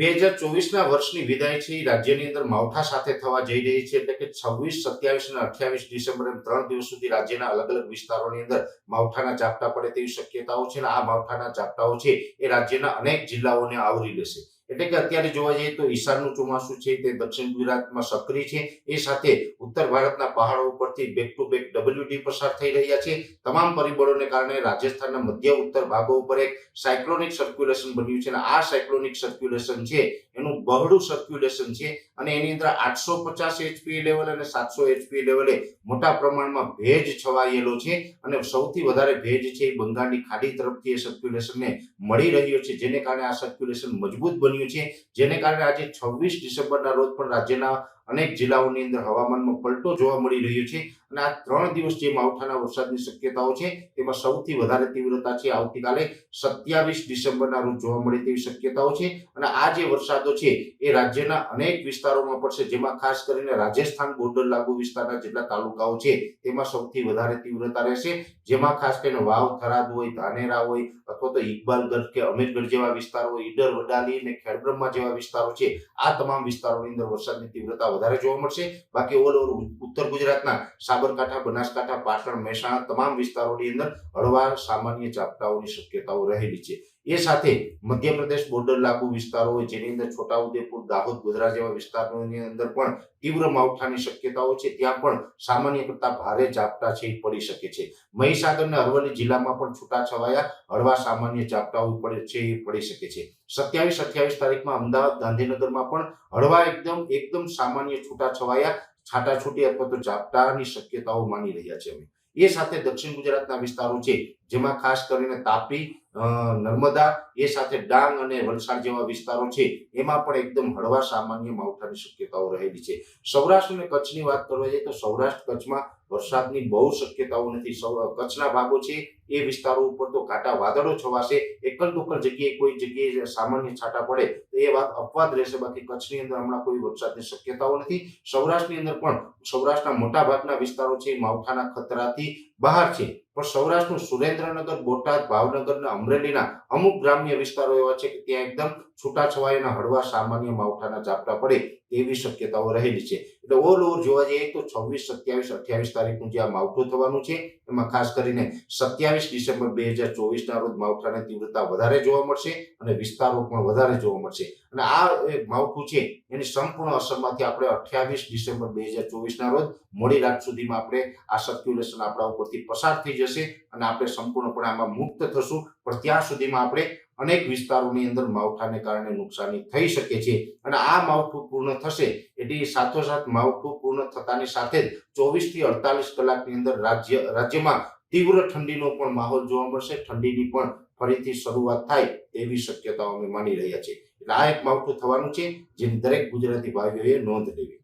બે હજાર ચોવીસના વર્ષની વિદાય છે. રાજ્યની અંદર માવઠા સાથે થવા જઈ રહી છે. એટલે કે છવ્વીસ, સત્યાવીસ અને અઠ્યાવીસ ડિસેમ્બર એમ ત્રણ દિવસ સુધી રાજ્યના અલગ અલગ વિસ્તારોની અંદર માવઠાના ઝાપટા પડે તેવી શક્યતાઓ છે અને આ માવઠાના ઝાપટાઓ છે એ રાજ્યના અનેક જિલ્લાઓને આવરી લેશે. એટલે કે અત્યારે જોવા જઈએ તો ઈશાનનું ચોમાસું છે, તે દક્ષિણ ગુજરાતમાં સક્રિય છે. એ સાથે ઉત્તર ભારતના પહાડો ઉપરથી બેક ટુ બેક ડબલ્યુડી પસાર થઈ રહ્યા છે. તમામ પરિબળોને કારણે રાજસ્થાનના મધ્ય ઉત્તર ભાગો ઉપર એક સાયક્લોનિક સર્ક્યુલેશન બન્યું છે અને આ સાયક્લોનિક સર્ક્યુલેશન છે, એનું બહોળું સર્ક્યુલેશન છે અને એની અંદર આઠસો પચાસ એચપી લેવલ અને સાતસો એચપી લેવલે મોટા પ્રમાણમાં ભેજ છવાયેલો છે અને સૌથી વધારે ભેજ છે એ બંગાળની ખાડી તરફથી એ સર્ક્યુલેશનને મળી રહ્યો છે, જેને કારણે આ સર્ક્યુલેશન મજબૂત બન્યું છે. જેને કારણે આજે છવ્વીસ ડિસેમ્બરના રોજ પણ રાજ્યના અનેક જિલ્લાઓની અંદર હવામાનમાં પલટો જોવા મળી રહ્યો છે અને આ ત્રણ દિવસ જે માવઠાના વરસાદની શક્યતાઓ છે તેમાં સૌથી વધારે તીવ્રતા છે આવતીકાલે સત્યાવીસ ડિસેમ્બરના રોજ જોવા મળે તેવી શક્યતાઓ છે અને આ જે વરસાદો છે એ રાજ્યના અનેક વિસ્તારોમાં પડશે જેમાં ખાસ કરીને રાજસ્થાન બોર્ડર લાગુ વિસ્તારના જેટલા તાલુકાઓ છે તેમાં સૌથી વધારે તીવ્રતા રહેશે જેમાં ખાસ કરીને વાવ, થરાદ હોય, ધાનેરા હોય અથવા તો ઇકબાલગઢ કે અમીરગઢ જેવા વિસ્તારો ઈડર, વડાલી અને ખેડબ્રહ્મા જેવા વિસ્તારો છે. આ તમામ વિસ્તારોની અંદર વરસાદની તીવ્રતા વધારે જોવા મળશે. બાકી ઓલ ઓવર ઉત્તર ગુજરાતના સાબરકાંઠા, બનાસકાંઠા, પાટણ, મહેસાણા, તમામ વિસ્તારોની અંદર હળવા સામાન્ય ઝાપટાઓની શક્યતાઓ રહેલી છે. એ સાથે મધ્યપ્રદેશ બોર્ડર લાગુ વિસ્તારો હોય, જેની અંદર છોટાઉદેપુર, દાહોદ, ગોધરા જેવા વિસ્તારોની અંદર પણ તીવ્ર માવઠાની શક્યતાઓ છે. ત્યાં પણ સામાન્ય કરતા ભારે ઝાપટા છે પડી શકે છે. મહીસાગર અને અરવલ્લી જિલ્લામાં પણ છૂટાછવાયા હળવા સામાન્ય ઝાપટાઓ પડે છે, એ પડી શકે છે. સત્યાવીસ અઠ્યાવીસ તારીખમાં અમદાવાદ, ગાંધીનગરમાં પણ હળવા એકદમ એકદમ સામાન્ય છૂટાછવાયા, છાટાછૂટી અથવા તો ઝાપટાની શક્યતાઓ માની રહ્યા છે અમે. એ સાથે દક્ષિણ ગુજરાતના વિસ્તારો છે જેમાં ખાસ કરીને તાપી નર્મદા, એ સાથે ડાંગ અને વલસાડ જેવા વિસ્તારો છે, એમાં પણ એકદમ હળવા સામાન્ય માવઠાની શક્યતાઓ રહેલી છે. સૌરાષ્ટ્ર અને કચ્છની વાત કરવા જઈએ તો સૌરાષ્ટ્ર કચ્છમાં વરસાદની બહુ શક્યતાઓ નથી. કચ્છના ભાગો છે, એ વિસ્તારો ઉપર તો ઘાટા વાદળો છવાશે એકલ દુકલ જગ્યાએ કોઈ જગ્યાએ સામાન્ય છાંટા પડે, તો એ વાત અપવાદ રહેશે. બાકી કચ્છની અંદર હમણાં કોઈ વરસાદની શક્યતાઓ નથી. સૌરાષ્ટ્રની અંદર પણ સૌરાષ્ટ્રના મોટા ભાગના વિસ્તારો છે, માવઠાના ખતરાથી બહાર છે. પણ સૌરાષ્ટ્રનું સુરેન્દ્રનગર, બોટાદ, ભાવનગર અને અમરેલીના અમુક ગ્રામ્ય વિસ્તારો એવા છે કે ત્યાં એકદમ છૂટાછવાયાના હળવા સામાન્ય માવઠાના ઝાપટા પડે તેવી શક્યતાઓ રહેલી છે. એટલે ઓલ ઓવર જોવા જઈએ તો છવ્વીસ, સત્યાવીસ, અઠ્યાવીસ તારીખનું જે આ માવઠું થવાનું છે, એમાં ખાસ કરીને સત્યાવીસ ડિસેમ્બર બે હજાર ચોવીસના રોજ માવઠાની તીવ્રતા વધારે જોવા મળશે અને વિસ્તારો પણ વધારે જોવા મળશે. અને આ માવઠું છે, એની સંપૂર્ણ અસરમાંથી આપણે અઠ્યાવીસ ડિસેમ્બર બે હજાર ચોવીસના રોજ મોડી રાત સુધીમાં આપણે આ સર્ક્યુલેશન આપણા ઉપરથી પસાર થઈ જશે અને આપણે સંપૂર્ણપણે આમાં મુક્ત થશું. પણ ત્યાં સુધીમાં આપણે અનેક વિસ્તારોની અંદર માવઠાને કારણે નુકસાની થઈ શકે છે અને આ માવઠું પૂર્ણ થશે એટલે સાથોસાથ માવઠું પૂર્ણ થતાની સાથે જ ચોવીસથી અડતાલીસ કલાકની અંદર રાજ્ય, રાજ્યમાં તીવ્ર ઠંડીનો પણ માહોલ જોવા મળશે. ઠંડીની પણ ફરીથી શરૂઆત થાય તેવી શક્યતાઓ અમે માની રહ્યા છીએ. એટલે આ એક માવઠું થવાનું છે જેની દરેક ગુજરાતી ભાઈઓએ નોંધ લેવી.